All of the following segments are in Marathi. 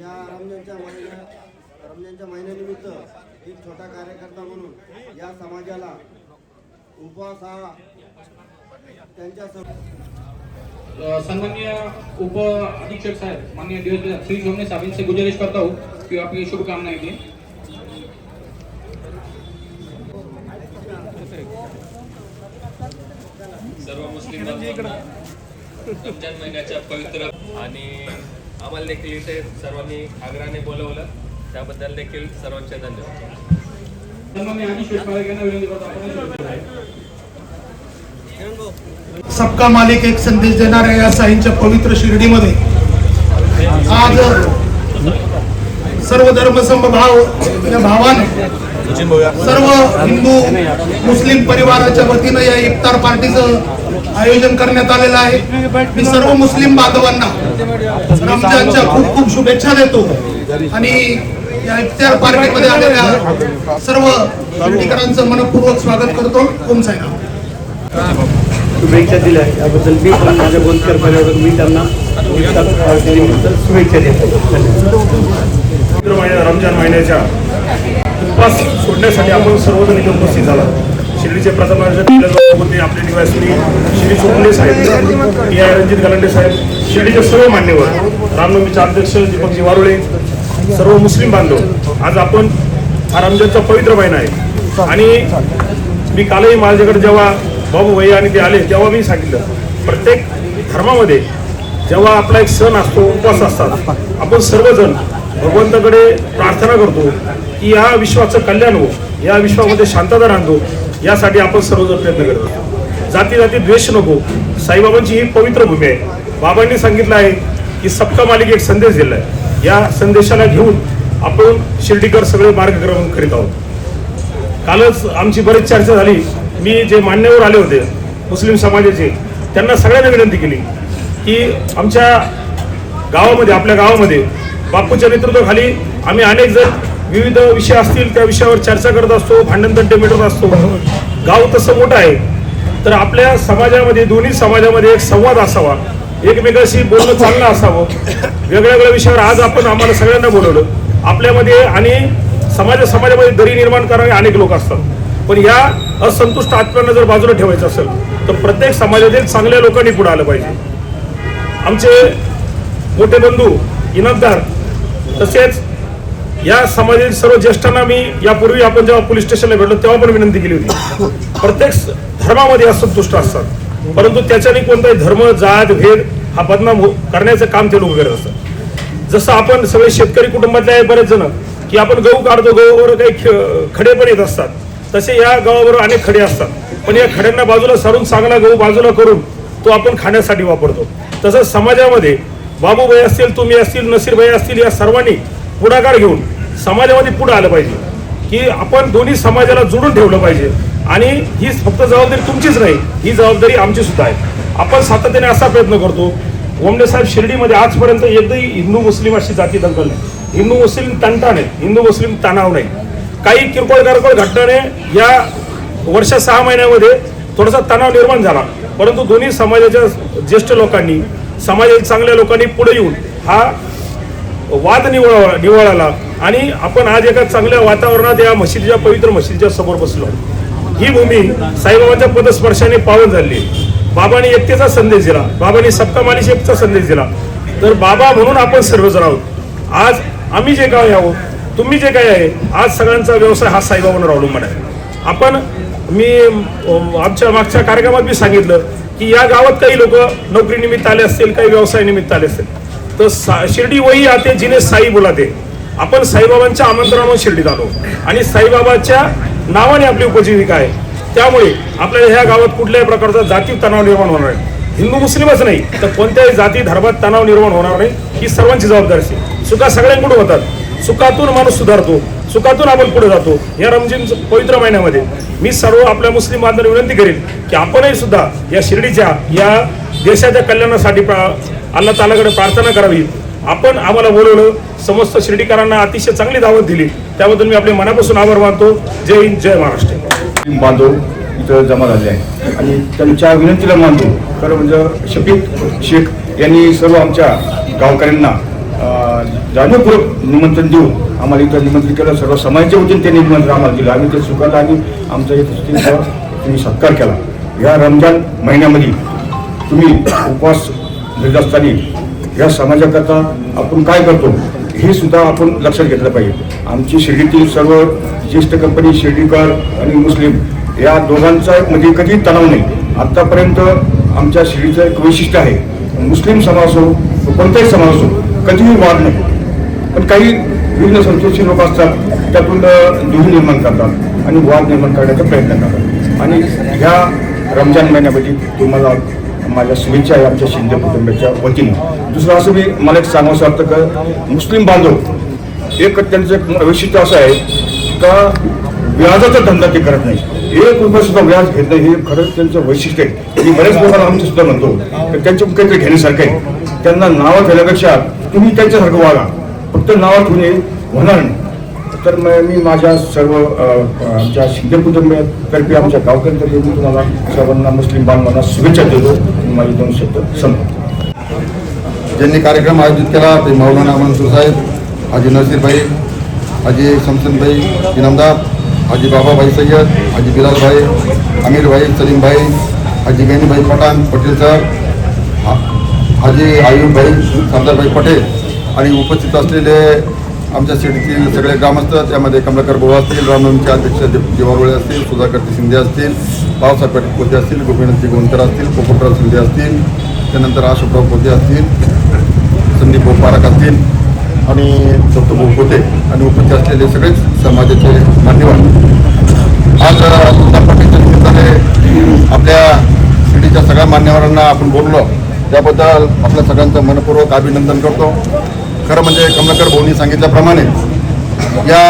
या रमजानच्या महिन्या रमजानच्या महिन्यानिमित्त एक छोटा कार्यकर्ता म्हणून या समाजाला उपवास हा त्यांच्या सन्मान्य उप अधीक्षक साहब माननीय डीएसपी श्री सोमने साहब इनसे गुजारिश करता हूँ कि आप ये शुभकामनाएं दें सर्व मुस्लिम रमजान महिन्याच्या पवित्र आणि आम्हाला देखील इथे सर्वांनी आग्रहाने बोलवलं. त्याबद्दल देखील सर्वांचे धन्यवाद. सबका मालिक एक संदेश देणाऱ्या या साईंच्या पवित्र शिर्डीमध्ये. आज सर्व धर्म समभाव या भावाने सर्व हिंदू मुस्लिम परिवाराच्या वतीनं या इफ्तार पार्टीचं आयोजन करण्यात आलेलं आहे. मी सर्व मुस्लिम बांधवांना रमजानच्या खूप खूप शुभेच्छा देतो. आणि या इफ्तार पार्टीमध्ये आलेल्या सर्व शिर्डीकरांचं मनपूर्वक स्वागत करतो. ओम साईराम. शुभेच्छा दिल्या. याबद्दल मी पण माझ्या बोलकर पदावर मी त्यांना शुभेच्छा देतो. रमजान महिन्याच्या उपवास सोडण्यासाठी आपण सर्वजण इथे उपस्थित झाला. शिर्डीचे प्रथम होते आपले निवासी श्री चोपडे साहेब. ए आय रणजित गलांडे साहेब शिर्डीचे सर्व मान्यवर रामनवमीचे अध्यक्ष दीपकजी वारुळे सर्व मुस्लिम बांधव. आज आपण हा रमजानचा पवित्र महिना आहे. आणि मी कालही माझ्याकडे जेव्हा बाबू भैया आणि ते आले तेव्हा मी सांगितलं प्रत्येक धर्मामध्ये जेव्हा आपला एक सण असतो उपवास असतात आपण सर्वजण भगवंताकडे प्रार्थना करतो की या विश्वाचं कल्याण हो या विश्वामध्ये शांतता राहतो यासाठी आपण सर्वजण प्रयत्न करत असतो. जाती जाती द्वेष नको. साईबाबांची ही पवित्र भूमी आहे. बाबांनी सांगितलं आहे की सप्ता मालिक एक संदेश दिला आहे या संदेशाला घेऊन आपण शिर्डीकर सगळे मार्गक्रमण करीत आहोत. कालच आमची बरीच चर्चा झाली. मी जे मान्यवर आले होते मुस्लिम समाजाचे त्यांना सगळ्यांना विनंती केली की आमच्या गावामध्ये आपल्या गावामध्ये बापूच्या नेतृत्वाखाली आम्ही अनेक जण विविध विषय असतील त्या विषयावर चर्चा करत असतो भांडणतंटे मिटत असतो. गाव तसं मोठं आहे. तर आपल्या समाजामध्ये दोन्ही समाजामध्ये एक संवाद असावा. एकमेकाशी बोलणं चालणं असावं. वेगळ्या वेगळ्या विषयावर आज आपण आम्हाला सगळ्यांना बोलवलं. आपल्यामध्ये आणि समाज समाजामध्ये दरी निर्माण करणारे अनेक लोक असतात. पण या असंतुष्ट आत्म्यांना जर बाजूला ठेवायचं असेल तर प्रत्येक समाजातील चांगल्या लोकांनी पुढे आलं पाहिजे. आमचे मोठे बंधू इनामदार तसेच या समाजातील सर्व ज्येष्ठांना मी यापूर्वी आपण जेव्हा पोलीस स्टेशनला भेटलो तेव्हा पण विनंती केली होती. प्रत्येक धर्मामध्ये असंतुष्ट असतात. परंतु त्याच्याने कोणताही धर्म जात भेद हा बदनाम हो- करण्याचं काम ते लोक करत असतात. जसं आपण सगळे शेतकरी कुटुंबातले आहे बरेच जण की आपण गहू काढतो गहूवर काही खडे पण येत असतात. तसे या गावाबरोबर अनेक खडे असतात. पण या खड्यांना बाजूला सारून चांगला गहू बाजूला करून तो आपण खाण्यासाठी वापरतो. तसंच समाजामध्ये बाबूबाई असतील तुम्ही असतील नसीरबाई असतील या सर्वांनी पुढाकार घेऊन समाजामध्ये पुढं आलं पाहिजे. की आपण दोन्ही समाजाला जोडून ठेवलं पाहिजे. आणि ही फक्त जबाबदारी तुमचीच नाही ही जबाबदारी आमची सुद्धा आहे. आपण सातत्याने असा प्रयत्न करतो ओमडे साहेब शिर्डीमध्ये आजपर्यंत एकदाही हिंदू मुस्लिम अशी जाती दंगल नाही. हिंदू मुस्लिम तंटा नाही हिंदू मुस्लिम तणाव नाही. काही किरकोळ कारकोळ घटनाने या वर्ष सहा महिन्यामध्ये थोडासा तणाव निर्माण झाला. परंतु दोन्ही समाजाच्या ज्येष्ठ लोकांनी समाजातील चांगल्या लोकांनी पुढे येऊन हा वाद निवळ निवळाला. आणि आपण आज एका चांगल्या वातावरणात या मशिदीच्या पवित्र मशिदीच्या समोर बसलो. ही भूमी साईबाबांच्या पदस्पर्शाने पावन झाली. बाबांनी एकतेचा संदेश दिला. बाबांनी सप्ता मालिशेचा संदेश दिला. तर बाबा म्हणून आपण सर्वजण आहोत. आज आम्ही जे काय आहोत तुम्ही जे काय आहे आज सगळ्यांचा व्यवसाय हा साईबाबांवर अवलंबून आहे. आपण मी आमच्या मागच्या कार्यक्रमात मी सांगितलं की या गावात काही लोक नोकरीनिमित्त आले असतील काही व्यवसाय निमित्त आले असतील. तर सा- शिर्डी वही आते जिने साई बोलाते. आपण साईबाबांच्या आमंत्रणावर शिर्डीत आलो. आणि साईबाबाच्या नावाने आपली उपजीविका आहे. त्यामुळे आपल्याला ह्या गावात कुठल्याही प्रकारचा जाती तणाव निर्माण होणार नाही. हिंदू मुस्लिमच नाही तर कोणत्याही जाती धर्मात तणाव निर्माण होणार नाही ही सर्वांची जबाबदारी असते चुका सगळ्यांकडून होतात चुकातून माणूस सुधारतो. चुकातून आपण पुढे जातो. या रमजीन पवित्र महिन्यामध्ये मी सर्व आपल्या मुस्लिम बांधवांना विनंती करेन की आपणही सुद्धा या शिर्डीच्या या देशाच्या कल्याणासाठी अल्ला तालाकडे प्रार्थना करावी. आपण आम्हाला बोलवलं समस्त शिर्डीकरांना अतिशय चांगली दावत दिली. त्याबद्दल मी आपले मनापासून आभार मानतो. जय हिंद जय महाराष्ट्र. बांधव इथं जमा झाले आहे. आणि त्यांच्या विनंतीला मानतो. खरं म्हणजे शफीक शेख यांनी सर्व आमच्या गावकऱ्यांना जाणीवपूर्वक निमंत्रण देऊन आम्हाला इथं निमंत्रण केलं. सर्व समाजाच्या वतीने त्यांनी निमंत्रण आम्हाला दिलं. आम्ही ते स्वीकारलं आणि आमचा इथं त्यांचा तुम्ही सत्कार केला. या रमजान महिन्यामध्ये तुम्ही उपवास धरत असताना या समाजाकरता आपण काय करतो हे सुद्धा आपण लक्षात घेतलं पाहिजे. आमची शिर्डीतील सर्व ज्येष्ठ कंपनी शिर्डीकर आणि मुस्लिम या दोघांचा म्हणजे कधी तणाव नाही. आतापर्यंत आमच्या शिर्डीचं एक वैशिष्ट्य आहे मुस्लिम समाज असो कोणताही समाज असो कधीही वाद नाही. पण काही विविध संस्कृतीचे लोक असतात त्यातून दुही निर्माण करतात आणि वाद निर्माण करण्याचा प्रयत्न करतात. आणि ह्या रमजान महिन्यामध्ये तुम्हाला माझ्या शुभेच्छा आहे आमच्या शिंदे कुटुंबाच्या वतीने. दुसरं असं मी मला एक सांगावं वाटतं का मुस्लिम बांधव एक त्यांचं एक वैशिष्ट्य असं आहे का व्याजाचा धंदा ते करत नाही. एक रुपये सुद्धा व्याज घेत नाही हे खरंच त्यांचं वैशिष्ट्य आहे. मी बऱ्याच लोकांना आमचं सुद्धा म्हणतो तर त्यांच्या काहीतरी घेण्यासारखं आहे. त्यांना नावं घेण्यापेक्षा तुम्ही त्यांच्यासारखं वागा. फक्त नावं ठेवणे होणार नाही. तर मी माझ्या सर्व आमच्या शिंदे कुटुंबियातर्फे आमच्या गावकऱ्यांतर्फे मी तुम्हाला सर्वांना मुस्लिम बांधवांना शुभेच्छा देतो. माझे दोन शब्द संपतो ज्यांनी कार्यक्रम आयोजित केला ते मौलाना मनसूर साहेब हाजी नसीरभाई हाजी शमसनभाई इनामदार हाजी बाबाभाई सय्यद हाजी बिलालभाई अमीरभाई सलीमभाई हाजी गैनीभाई पठाण पटेल सर हाजी आयुबभाई सरदारभाई पटेल आणि उपस्थित असलेले आमच्या सिटीतील सगळे ग्रामस्थ त्यामध्ये कमलाकर भाऊ असतील रामनवमीचे अध्यक्ष दिवारोळे असतील सुधाकर शिंदे असतील बाळासाहेब पाटील पोते असतील गोपीनाथजी गोंदकर असतील पोपटराव शिंदे असतील त्यानंतर अशोकराव पोते असतील संदीप भाऊ पारक असतील आणि सप्तभाऊ पोते आणि उपस्थित असलेले सगळेच समाजाचे मान्यवर. आज उत्तर पाटीलच्या निमित्ताने आपल्या सिटीच्या सगळ्या मान्यवरांना आपण बोललो. त्याबद्दल आपल्या सगळ्यांचं मनपूर्वक अभिनंदन करतो. खरं म्हणजे कमलाकर भाऊनी सांगितल्याप्रमाणे या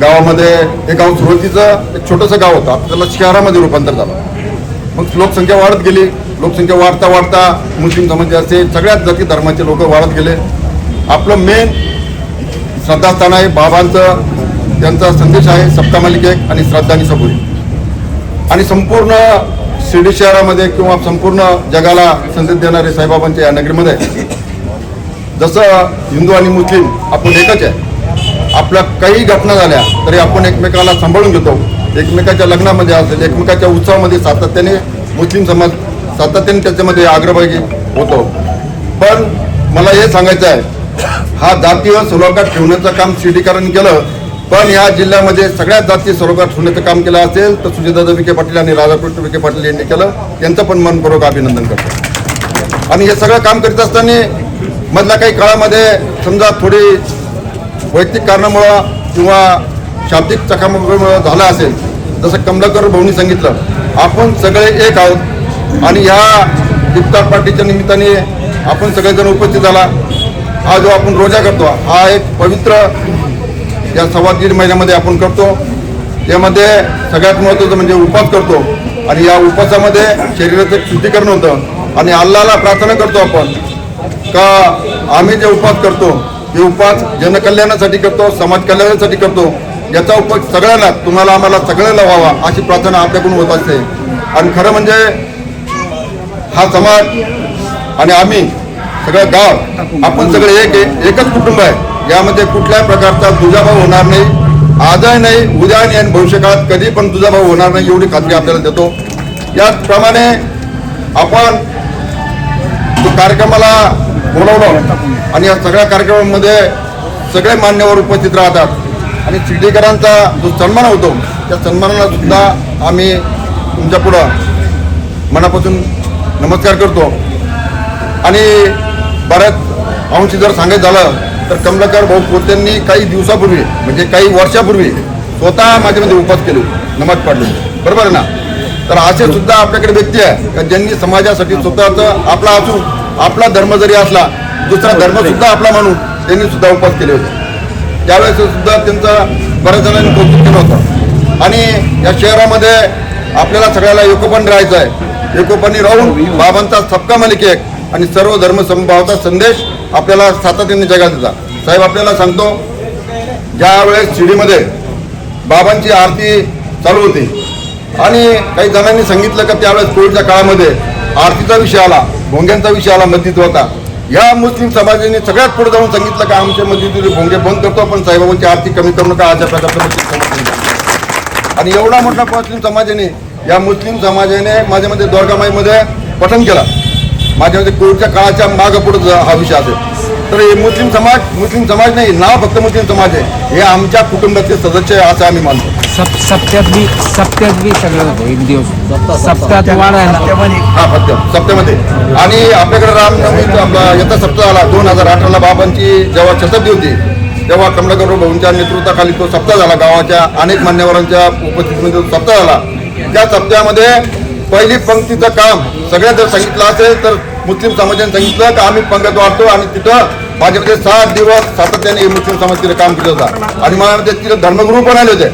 गावामध्ये हे गाव सुरुवातीचं एक छोटंसं गाव होतं. आता त्याला शहरामध्ये रूपांतर झालं. मग लोकसंख्या वाढत गेली. लोकसंख्या वाढता वाढता मुस्लिम समाज असेल सगळ्याच जाती धर्माचे लोक वाढत गेले. आपलं मेन श्रद्धास्थान आहे बाबांचं. त्यांचा संदेश आहे सप्ता मालिक एक आणि श्रद्धा आणि सबुरी आणि संपूर्ण शिर्डी शहरामध्ये किंवा संपूर्ण जगाला संदेश देणारे साईबाबांच्या या नगरीमध्ये जसं हिंदू आणि मुस्लिम आपण एकच आहे. आपल्या काही घटना झाल्या तरी आपण एकमेकाला सांभाळून घेतो. एकमेकाच्या लग्नामध्ये असेल एकमेकाच्या उत्सवामध्ये सातत्याने मुस्लिम समाज सातत्याने त्याच्यामध्ये अग्रभागी होतो. पण मला हे सांगायचं आहे हा जातीय सलोखा ठेवण्याचं काम शिर्डीकरांनी केलं पण या जिल्ह्यामध्ये सगळ्यात जाती सलोखा ठेवण्याचं काम केलं असेल तर सुजयदादा विखे पाटील आणि राधाकृष्ण विखे पाटील यांनी केलं. यांचं पण मनपूर्वक अभिनंदन करतो. आणि हे सगळं काम करीत असताना मधल्या काही काळामध्ये समजा थोडी वैयक्तिक कारणामुळं किंवा शाब्दिक चकामुळं झालं असेल जसं कमलाकर भाऊनी सांगितलं आपण सगळे एक आहोत आणि ह्या इफ्तार पार्टीच्या निमित्ताने आपण सगळेजण उपस्थित झाला. हा जो आपण रोजा करतो हा एक पवित्र या सव्वा महिन्यामध्ये आपण करतो. यामध्ये सगळ्यात महत्त्वाचं म्हणजे उपास करतो आणि या उपासामध्ये शरीराचं शुद्धीकरण होतं आणि अल्लाला प्रार्थना करतो आपण. का आम्ही जे उपवास करतो हे उपवास जनकल्याणासाठी करतो समाज कल्याणासाठी करतो याचा उपयोग सगळ्यांना तुम्हाला आम्हाला सगळ्यांना व्हावा अशी प्रार्थना आपल्याकडून होत असते. आणि खरं म्हणजे हा समाज आणि आम्ही सगळं गाव आपण सगळे एक एकच कुटुंब आहे. यामध्ये कुठल्याही प्रकारचा दुजाभाव होणार नाही. आजही नाही उद्या नाही आणि भविष्यकाळात कधी पण दुजाभाव होणार नाही एवढी खात्री आपल्याला देतो. याचप्रमाणे आपण कार्यक्रमाला बोलवलं आणि या सगळ्या कार्यक्रमामध्ये सगळे मान्यवर उपस्थित राहतात. आणि शिर्डीकरांचा जो सन्मान होतो त्या सन्मानाला सुद्धा आम्ही तुमच्या पुढं मनापासून नमस्कार करतो. आणि बऱ्याच अंशी जर सांगायचं झालं तर कमलाकर भाऊ पोत्यांनी काही दिवसापूर्वी म्हणजे काही वर्षापूर्वी स्वतः माझ्यामध्ये उपवास केले नमाज पाडलो. बरोबर आहे ना? तर असे सुद्धा आपल्याकडे व्यक्ती आहे का ज्यांनी समाजासाठी स्वतःचं आपला असू आपला धर्म जरी असला दुसरा धर्म सुद्धा आपला म्हणून त्यांनी सुद्धा उपवास केले होते. त्यावेळेस सुद्धा त्यांचं बऱ्याच जणांनी कौतुक केलं होतं. आणि या शहरामध्ये आपल्याला सगळ्याला एकोपण राहायचं आहे. एकोपणी राहून बाबांचा सबका मालिक एक आणि सर्व धर्म समभावाचा संदेश आपल्याला सातत्याने जगात देतात. साहेब आपल्याला सांगतो ज्यावेळेस शिडीमध्ये बाबांची आरती चालू होती आणि काही जणांनी सांगितलं का त्यावेळेस कोविडच्या काळामध्ये आरतीचा विषय आला भोंग्यांचा विषय आला मस्जिद होता. या मुस्लिम समाजाने सगळ्यात पुढे जाऊन सांगितलं का आमच्या मस्जिदीचे भोंगे बंद करतो पण साईबाबांची आरती कमी करू नका अशा प्रकारचं आणि एवढा मोठा मुस्लिम समाजाने या मुस्लिम समाजाने माझ्यामध्ये दोरगामाईमध्ये पठण केला. माझ्यामध्ये कोविडच्या काळाच्या मागं पुढे हा विषय असेल. तर हे मुस्लिम समाज मुस्लिम समाज नाही नाव फक्त मुस्लिम समाज आहे हे आमच्या कुटुंबातले सदस्य आहे असं आम्ही मानतो. सप सप्त्यात बी सप्त्यात बी सगळं होतं एक दिवस. सप्त्यात वाढायला हा फक्त सप्त्यामध्ये आणि आपल्याकडे रामनवमीचा आपला याचा सप्ताह आला दोन हजार अठराला बाबांची जेव्हा शताब्दी होती तेव्हा कमलाकर भाऊंच्या नेतृत्वाखाली तो सप्ताह झाला. गावाच्या अनेक मान्यवरांच्या उपस्थितीमध्ये तो सप्ताह झाला. त्या सप्त्यामध्ये पहिली पंक्तीचं काम सगळ्यात जर सांगितलं असेल तर मुस्लिम समाजाने सांगितलं की आम्ही पंगत वाढतो आणि तिथं माझ्यामध्ये सात दिवस सातत्याने मुस्लिम समाज काम केलं होतं. आणि मला तिथं धर्मगुरू पण आले होते.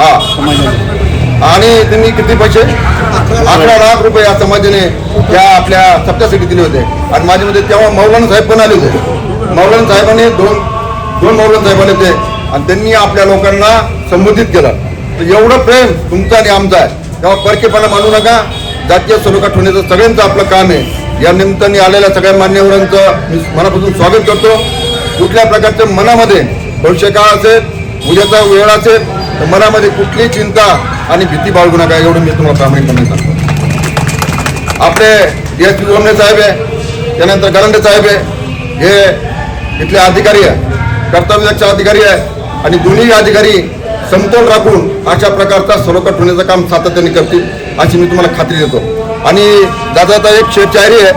हा. आणि त्यांनी किती पैसे? अकरा लाख रुपये या समाजाने त्या आपल्या सप्त्यासाठी दिले होते. आणि माझ्यामध्ये तेव्हा मौलाना साहेब पण आले होते. मौलाना साहेबांनी दोन दोन मौलाना साहेब आले होते. आणि त्यांनी आपल्या लोकांना संबोधित केलं. तर एवढं प्रेम तुमचं आणि आमचं आहे. तेव्हा परकेपणा मानू नका. जातीय स्वरूपात ठेवण्याचं सगळ्यांचं आपलं काम आहे. या निमित्ताने आलेल्या सगळ्या मान्यवरांचं मी मनापासून स्वागत करतो. कुठल्या प्रकारच्या मनामध्ये भविष्य काळ असेल उद्याचा वेळ असेल तर मनामध्ये कुठलीही चिंता आणि भीती बाळगू नका एवढं मी तुम्हाला प्रामाणिकपणे सांगतो. आपले एस पी गोमणे साहेब आहे त्यानंतर गरंडे साहेब आहे हे इथले अधिकारी आहे कर्तव्यदक्ष अधिकारी आहे आणि दोन्ही अधिकारी समतोल राखून अशा प्रकारचा सरोकट होण्याचं काम सातत्याने करतील. अशी मी तुम्हाला खात्री देतो. आणि दादाचा एक शेत शायरी आहे.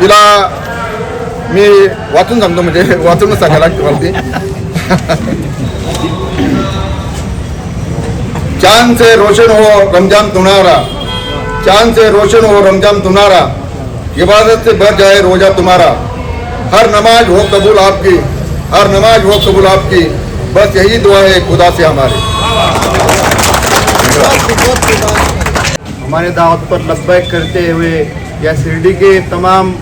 तिला मी वाचून सांगतो म्हणजे वाचूनच सांगायला तुम्हाला ती. चांद से रोशन हो रमजान तुम्हारा. चांद से रोशन हो रमजान तुम्हारा. इबादत से भर जाए रोजा तुम्हारा. हर नमाज हो कबूल आपकी. हर नमाज हो कबूल आपकी. बस यही दुआ है खुदा से हमारी। हमारे दावत पर लब्बैक करते हुए या शिरडी के तमाम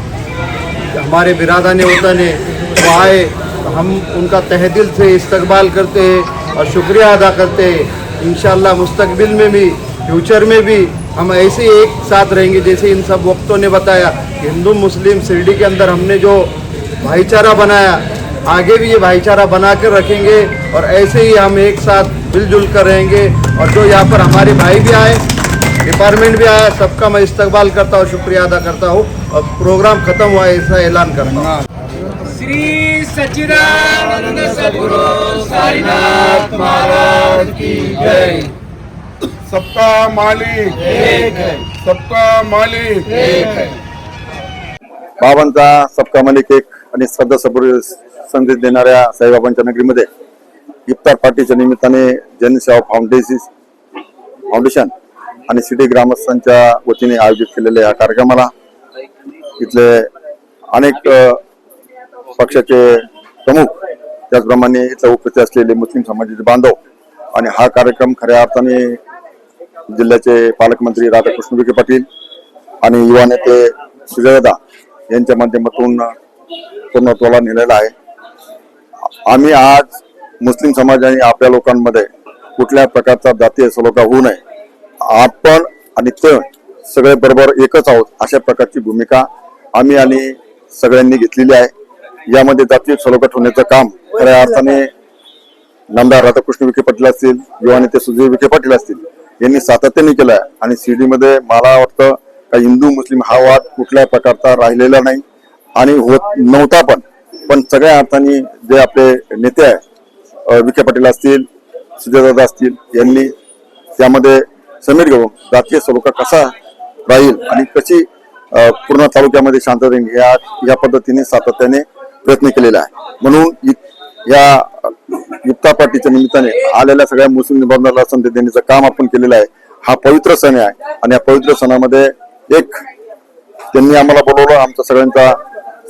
हमारे बिरादान वतन है वो आए तो हम उनका तहे दिल से इस्तकबाल करते हैं और शुक्रिया अदा करते हैं। इन मुस्तकबिल में भी, फ्यूचर में भी हम ऐसे एक साथ रहेंगे, जैसे इन सब वक्तों ने बताया कि हिंदू, मुस्लिम, शिरडी के अंदर हमने जो भाईचारा बनाया, आगे भी ये भाईचारा बना कर रखेंगे और ऐसे ही हम एक साथ मिलजुल कर रहेंगे। और जो यहाँ पर हमारे भाई भी आए डिपार्टमेंट भी आया सबका मैं इस्तकबाल करता हूँ शुक्रिया अदा करता हूँ। और प्रोग्राम खत्म हुआ है ऐसा ऐलान करता हूँ। श्री सच्चिदानंद सद्गुरु साईनाथ महाराज की जय। सबका मालिक सबका मालिक बाबांचा सबका मालिक एक आणि श्रद्धा सबुरी संदेश देणाऱ्या साईबाबांच्या नगरीमध्ये इफ्तार पार्टीच्या निमित्ताने जनसेवा फाउंडेशन फाउंडेशन आणि सिटी ग्रामस्थांच्या वतीने आयोजित केलेल्या या कार्यक्रमाला इथले अनेक पक्षाचे प्रमुख त्याचप्रमाणे इथं उपस्थित असलेले मुस्लिम समाजाचे बांधव आणि हा कार्यक्रम खऱ्या अर्थाने जिल्ह्याचे पालकमंत्री राधाकृष्ण विखे पाटील आणि युवा नेते सुजयदा यांच्या माध्यमातून पूर्णत्वाला नेलेला आहे. आम्ही आज मुस्लिम समाजाने आपल्या लोकांमध्ये कुठल्या प्रकारचा जातीय सलोखा होऊ नये आपण आणि ते सगळे बरोबर एकच आहोत अशा प्रकारची भूमिका आम्ही आणि सगळ्यांनी घेतलेली आहे. यामध्ये जातीय सलोखा होण्याचं काम खऱ्या अर्थाने नामदार राधाकृष्ण विखे पाटील असतील युवा नेते सुजय विखे पाटील असतील यांनी सातत्याने केलं आहे आणि शिर्डीमध्ये मला वाटतं का हिंदू मुस्लिम हा वाद कुठल्याही प्रकारचा राहिलेला नाही आणि होत नव्हता पण. पण सगळ्या अर्थाने जे आपले नेते आहे विखे पाटील असतील सुजयदादा असतील यांनी त्यामध्ये समीर घेऊन राजकीय सलोखा कसा राहील आणि कशी पूर्ण तालुक्यामध्ये शांतता येईल या या पद्धतीने सातत्याने प्रयत्न केलेला आहे. म्हणून या युक्ता पार्टीच्या निमित्ताने आलेल्या सगळ्या मुस्लिम निबंधाला संधी देण्याचं काम आपण केलेलं आहे. हा पवित्र सण आहे आणि या पवित्र सणामध्ये एक त्यांनी आम्हाला बोलवलं आमचा सगळ्यांचा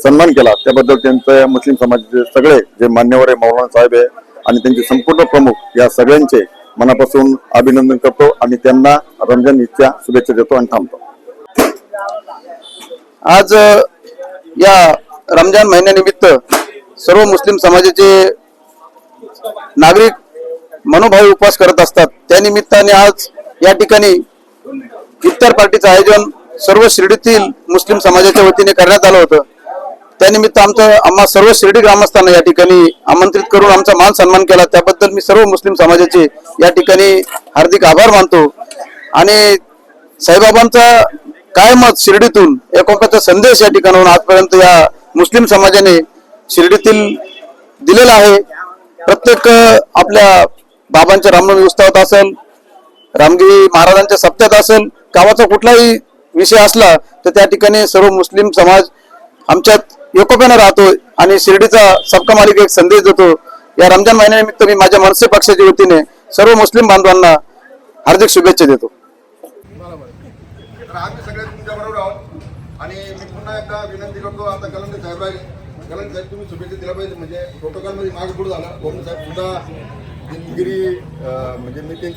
सन्मान केला. त्याबद्दल त्यांचं मुस्लिम समाजाचे सगळे जे मान्यवर आहे मौलाना साहेब आहे आणि त्यांचे संपूर्ण प्रमुख या सगळ्यांचे मनापासून अभिनंदन करतो आणि त्यांना रमजान ईदच्या शुभेच्छा देतो आणि थांबतो. आज या रमजान महिन्यानिमित्त सर्व मुस्लिम समाजाचे नागरिक मनोभावी उपवास करत असतात. त्या निमित्ताने आज या ठिकाणी इफ्तार पार्टीचं आयोजन सर्व शिर्डीतील मुस्लिम समाजाच्या वतीने करण्यात आलं होतं. त्यानिमित्त आमचं आम्हा सर्व शिर्डी ग्रामस्थांना या ठिकाणी आमंत्रित करून आमचा मान सन्मान केला. त्याबद्दल मी सर्व मुस्लिम समाजाचे या ठिकाणी हार्दिक आभार मानतो. आणि साईबाबांचा काय मत शिर्डीतून एकोपाचा संदेश या ठिकाणाहून आजपर्यंत या मुस्लिम समाजाने शिर्डीतील दिलेला आहे. प्रत्येक आपल्या बाबांच्या रामनवमी उत्सवात असेल रामगिरी महाराजांच्या सप्त्यात असेल गावाचा कुठलाही विषय असला तर त्या ठिकाणी सर्व मुस्लिम समाज आमच्यात एकोप्यानं राहतो आणि शिर्डीचा सबका मालिक एक संदेश देतो. या रमजान महिन्यानिमित्त मी माझ्या मनसे पक्षाच्या वतीने सर्व मुस्लिम बांधवांना हार्दिक शुभेच्छा देतो. आम्ही सगळे तुमच्या आहोत. आणि मी पुन्हा एकदा विनंती करतो आता कलंदे साहेब आहे साहेब तुम्ही शुभेच्छा दिल्या पाहिजे. म्हणजे प्रोटोकॉलमध्ये मध्ये पुढे झाला. कोण साहेब सुद्धा दिलगिरी म्हणजे मी त्यांची